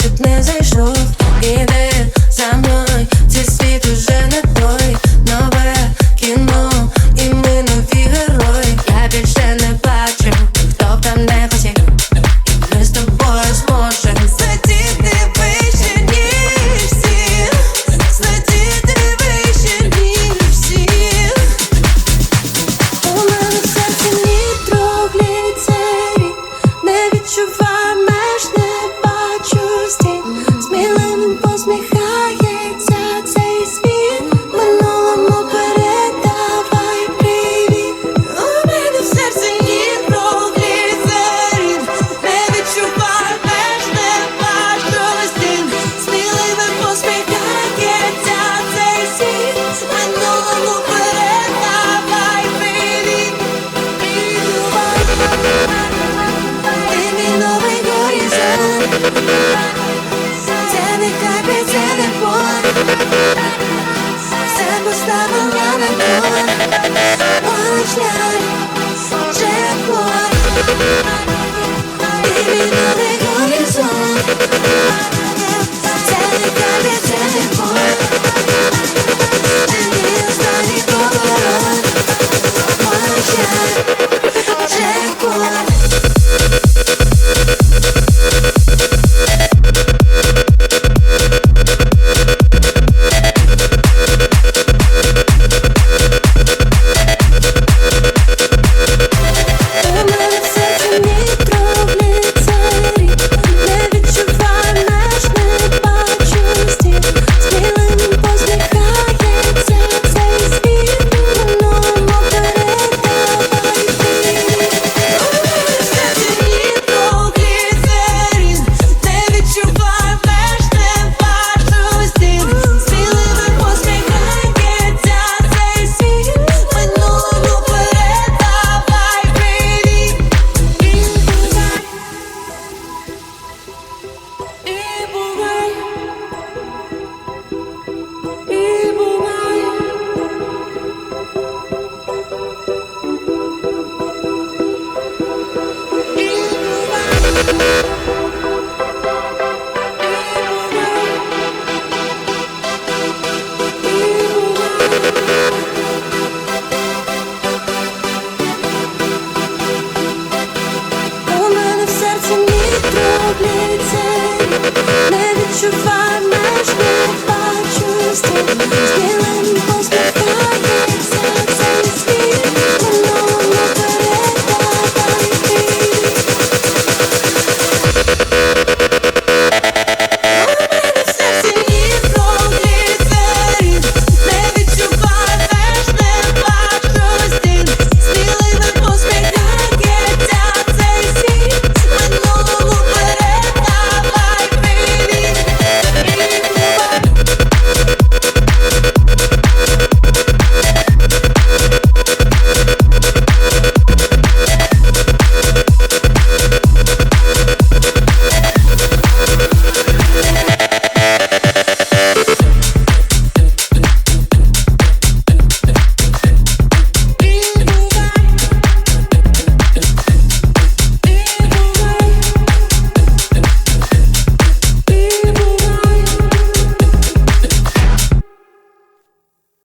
щоб не зайшов. Це не капі, це не боль Все поставила на кон Мой шлях, джекпот. Ти мій новий горизонт У мене в серці не трапляється, не відчуваю.